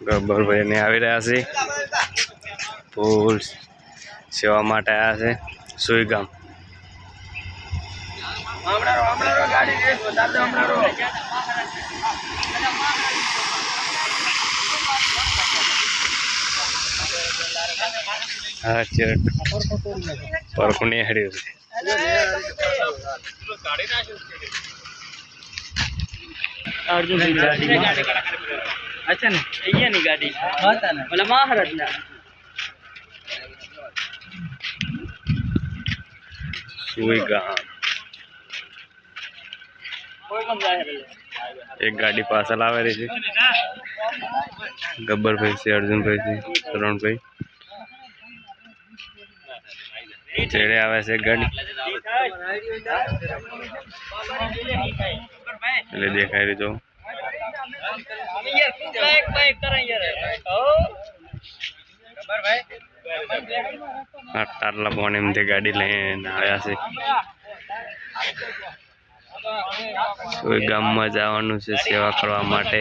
ગબ્બરભાઈ ને આવી રહ્યા છે. ફૂલ સેવા માટે આવ્યા છે. સુઈ ગામ. હા ચેટ પરખું નહીં હડ્યું છે અર્જુન અચ્છા ને અહીંયાની ગાડી હતા ને. ઓલા મહારાજ ના સુઈ ગામ કોઈ પણ જાય રે એક ગાડી પાછળ આવે રહી છે. ગબ્બરભાઈ છે અર્જુનભાઈ છે તરુણભાઈ. ચેડે આવે છે ગાડી એટલે ગાડી લઈને આવ્યા છે. કોઈ ગામમાં જવાનું છે સેવા કરવા માટે?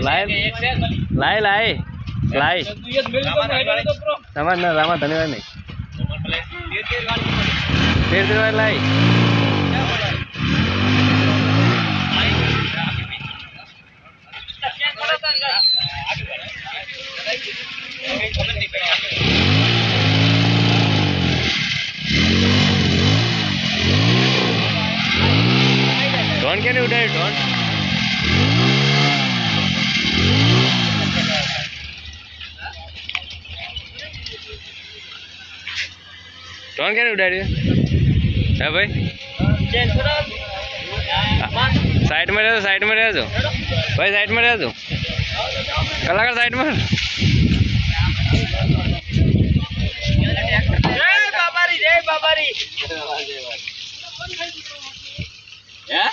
લાય લાય લાય ના રામા ધન્યવાદ નહીં. તેર તેર વાર લાય. ડોન કેને ઉડાય ડોન ડોન કેને ઉડાડ્યું? હે ભાઈ? સાઈડમાં રહેજો સાઈડમાં રહેજો. ભાઈ સાઈડમાં રહેજો. કલાકાર સાઈડમાં. જય.